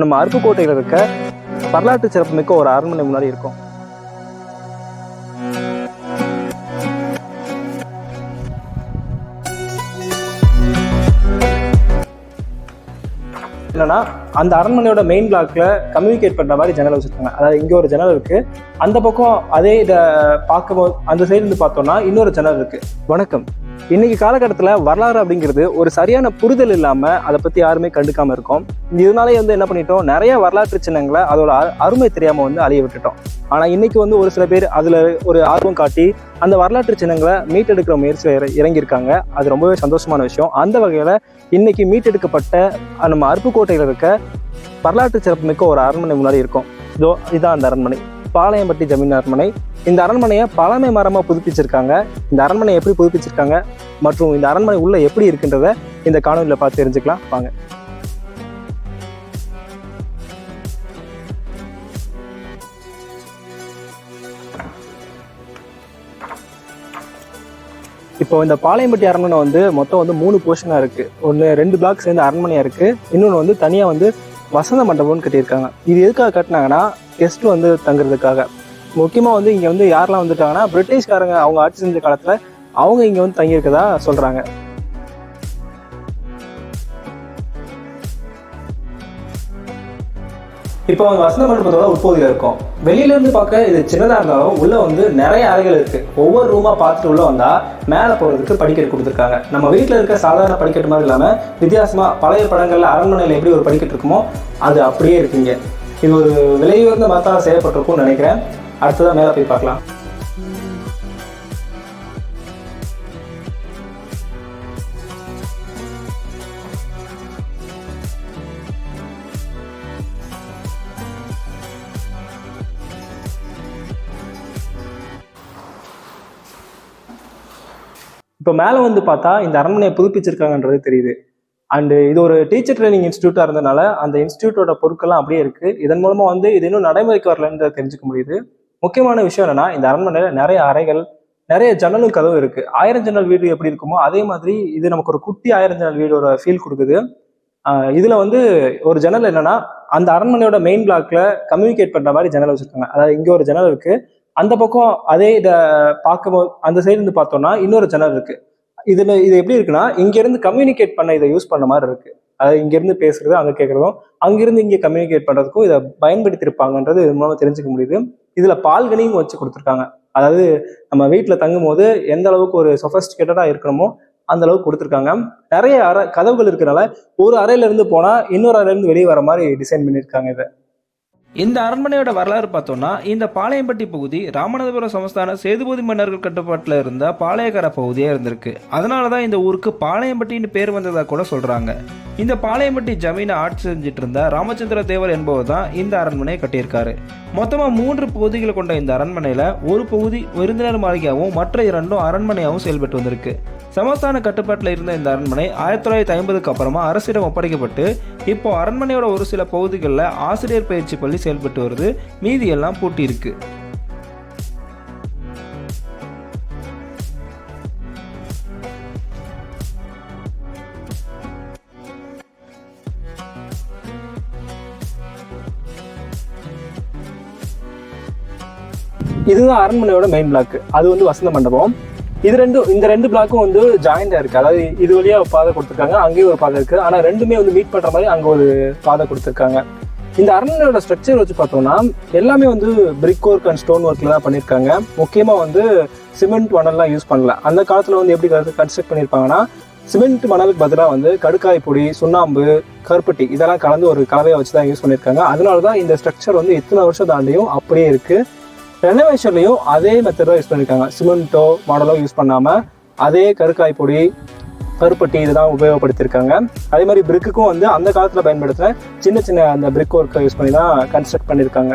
நம்ம அருப்புக்கோட்டையில் இருக்க வரலாற்று சிறப்புமிக்க ஒரு அரண்மனை முன்னாடி இருக்கோம். என்னன்னா அந்த அரண்மனையோட மெயின் பிளாக்ல கம்யூனிகேட் பண்ற மாதிரி ஜன்னல் வச்சிருக்காங்க. அதாவது இங்க ஒரு ஜன்னல் இருக்கு. அந்த பக்கம் அதே இதை பார்க்கும்போது அந்த சைடு இருந்து பார்த்தோம்னா இன்னொரு ஜன்னல் இருக்கு. வணக்கம். இன்னைக்கு காலகட்டத்தில் வரலாறு அப்படிங்கிறது ஒரு சரியான புரிதல் இல்லாமல் அதை பத்தி யாருமே கண்டுக்காமல் இருக்கோம். இதனாலே வந்து என்ன பண்ணிட்டோம்? நிறைய வரலாற்று சின்னங்களை அதோட அ- அருமை தெரியாமல் வந்து அழிய விட்டுட்டோம். ஆனா இன்னைக்கு வந்து ஒரு சில பேர் அதுல ஒரு ஆர்வம் காட்டி அந்த வரலாற்று சின்னங்களை மீட்டெடுக்கிற முயற்சியில் இறங்கியிருக்காங்க. அது ரொம்பவே சந்தோஷமான விஷயம். அந்த வகையில இன்னைக்கு மீட்டெடுக்கப்பட்ட நம்ம அருப்புக்கோட்டையில் இருக்க வரலாற்று சிறப்புமிக்க ஒரு அரண்மனை முன்னாடி இருக்கும். இதோ இதான் அந்த அரண்மனை. பாளையம்பட்டி ஜமீன் அரண்மனை. இந்த அரண்மனையை பழமை மரமா புதுப்பிச்சிருக்காங்க. இந்த அரண்மனை எப்படி புதுப்பிச்சிருக்காங்க? மற்றும் இந்த அரண்மனை உள்ள எப்படி இருக்குன்றத இந்த காணொலியில் பார்த்து தெரிஞ்சுக்கலாம். வாங்க. இப்போ இந்த பாளையம்பட்டி அரண்மனை வந்து மொத்தம் வந்து மூணு போர்ஷனாக இருக்கு. ஒன்று ரெண்டு பிளாக் சேர்ந்து அரண்மனையாக இருக்கு. இன்னொன்று வந்து தனியாக வந்து வசந்த மண்டபம்னு கட்டியிருக்காங்க. இது எதுக்காக கட்டினாங்கன்னா கெஸ்ட் வந்து தங்குறதுக்காக. முக்கியமாக வந்து இங்கே வந்து யாரெல்லாம் வந்துட்டாங்கன்னா பிரிட்டிஷ்காரங்க அவங்க ஆட்சி செஞ்ச காலத்தில் அவங்க இங்கே வந்து தங்கியிருக்கதா சொல்கிறாங்க இப்போ அவங்க வசந்த மண்டபத்தோட உட்பகுதியில் இருக்கும். வெளியிலேருந்து பார்க்க இது சின்னதாக இருந்தாலும் உள்ளே வந்து நிறைய அறைகள் இருக்குது ஒவ்வொரு ரூமாக பார்த்துட்டு உள்ளே வந்தால் மேலே போகிறதுக்கு படிக்கட்டு கொடுத்துருக்காங்க. நம்ம வீட்டில் இருக்க சாதாரண படிக்கட்டு மாதிரி இல்லாமல் வித்தியாசமாக பழைய படங்களில் அரண்மனையில் எப்படி ஒரு படிக்கட்டு இருக்குமோ அது அப்படியே இருக்குங்க. இது ஒரு விலையுயர்ந்த மரத்தால் செய்யப்பட்டிருக்கும்னு நினைக்கிறேன். அடுத்ததான் மேலே போய் பார்க்கலாம். இப்போ மேலே வந்து பார்த்தா இந்த அரண்மனையை புதுப்பிச்சிருக்காங்கன்றது தெரியுது. அண்டு இது ஒரு டீச்சர் ட்ரைனிங் இன்ஸ்டியூட்டாக இருந்தனால அந்த இன்ஸ்டியூட்டோட பொருட்கள்லாம் அப்படியே இருக்கு. இதன் மூலமாக வந்து இது இன்னும் நடைமுறைக்கு வரலன்றதை தெரிஞ்சுக்க முடியுது. முக்கியமான விஷயம் என்னன்னா இந்த அரண்மனையில் நிறைய அறைகள் நிறைய ஜன்னலும் கதவு இருக்கு. ஆயிரம் ஜன்னல் வீடு எப்படி இருக்குமோ அதே மாதிரி இது நமக்கு ஒரு குட்டி ஆயிரம் ஜன்னல் வீடோட ஃபீல் கொடுக்குது. இதுல வந்து ஒரு ஜன்னல் என்னன்னா அந்த அரண்மனையோட மெயின் பிளாக்ல கம்யூனிகேட் பண்ற மாதிரி ஜன்னல் வச்சிருக்காங்க. அதாவது இங்க ஒரு ஜன்னல் இருக்கு. அந்த பக்கம் அதே இதை பார்க்கும்போது அந்த சைடு இருந்து பார்த்தோம்னா இன்னொரு ஜன்னல் இருக்கு. இதுல இது எப்படி இருக்குன்னா இங்க இருந்து கம்யூனிகேட் பண்ண இதை யூஸ் பண்ண மாதிரி இருக்கு. அதாவது இங்க இருந்து பேசுறது அங்க கேட்கறதும் அங்கிருந்து இங்க கம்யூனிகேட் பண்றதுக்கும் இதை பயன்படுத்தியிருப்பாங்கன்றது இது மூலமா தெரிஞ்சுக்க முடியுது. இதுல பால்கனியும் வச்சு கொடுத்துருக்காங்க. அதாவது நம்ம வீட்டில் தங்கும் போது எந்த அளவுக்கு ஒரு சொஃபஸ்டிகேட்டடா இருக்கணுமோ அந்த அளவுக்கு கொடுத்துருக்காங்க. நிறைய அறை கதவுகள் இருக்கிறனால ஒரு அறையில இருந்து போனா இன்னொரு அறையில இருந்து வெளியே வர மாதிரி டிசைன் பண்ணியிருக்காங்க இதை. இந்த அரண்மனையோட வரலாறு பார்த்தோம்னா இந்த பாளையம்பட்டி பகுதி ராமநாதபுரம் சமஸ்தான சேதுபதி மன்னர்கள் கட்டுப்பாட்டில் இருந்த பாளையக்கார பகுதியாக இருந்திருக்கு. அதனால தான் இந்த ஊருக்கு பாளையம்பட்டின்னு பேர் வந்ததாக கூட சொல்கிறாங்க இந்த பாளையம்பட்டி ஜமீனை ஆட்சி செஞ்சுட்டு இருந்த ராமச்சந்திர தேவர் என்பவர் தான் இந்த அரண்மனையை கட்டியிருக்காரு. மொத்தமாக மூன்று பகுதிகளை கொண்ட இந்த அரண்மனையில் ஒரு பகுதி விருந்தினர் மாளிகையாகவும் மற்ற இரண்டும் அரண்மனையாகவும் செயல்பட்டு வந்திருக்கு. சமஸ்தான கட்டுப்பாட்டில் இருந்த இந்த அரண்மனை ஆயிரத்தி தொள்ளாயிரத்தி ஐம்பதுக்கு அப்புறமா அரசிடம் ஒப்படைக்கப்பட்டு இப்போ அரண்மனையோட ஒரு சில பகுதிகளில் ஆசிரியர் பயிற்சி பள்ளி செயல்பட்டு வருது. மீதி எல்லாம் பூட்டி இருக்கு. இதுதான் அரண்மனையோட மெயின் பிளாக் அது வந்து வசந்த மண்டபம். இது ரெண்டும் இந்த ரெண்டு பிளாக்கும் வந்து ஜாயிண்டா இருக்கு. அதாவது இது வழியா பாதை கொடுத்துருக்காங்க அங்கேயும் ஒரு பாதை இருக்கு. ஆனா ரெண்டுமே வந்து மீட் பண்ற மாதிரி அங்க ஒரு பாதை கொடுத்துருக்காங்க. இந்த அரண்மனையோட ஸ்ட்ரக்சர் வச்சு பார்த்தோம்னா எல்லாமே வந்து பிரிக் ஒர்க் அண்ட் ஸ்டோன் ஒர்க்ல தான் பண்ணியிருக்காங்க. முக்கியமா வந்து சிமெண்ட் மணல்லாம் யூஸ் பண்ணல. அந்த காலத்துல வந்து எப்படி கன்ஸ்ட்ரக்ட் பண்ணியிருப்பாங்கன்னா சிமெண்ட் மணலுக்கு பதிலாக வந்து கடுக்காய் பொடி சுண்ணாம்பு கருப்பட்டி இதெல்லாம் கலந்து ஒரு கலவையை வச்சு தான் யூஸ் பண்ணியிருக்காங்க. அதனால தான் இந்த ஸ்ட்ரக்சர் வந்து இத்தனை வருஷம் தாண்டியும் அப்படியே இருக்குது ரெனோவேஷன்லையும் அதே மெத்தட் தான் யூஸ் பண்ணியிருக்காங்க சிமெண்ட்டோ மாடலோ யூஸ் பண்ணாமல் அதே கருக்காய் பொடி கருப்பட்டி இதெல்லாம் உபயோகப்படுத்தியிருக்காங்க. அதே மாதிரி பிரிக்குக்கும் வந்து அந்த காலத்தில் பயன்படுத்தின சின்ன சின்ன அந்த பிரிக் ஒர்க்கை யூஸ் பண்ணி தான் கன்ஸ்ட்ரக்ட் பண்ணியிருக்காங்க.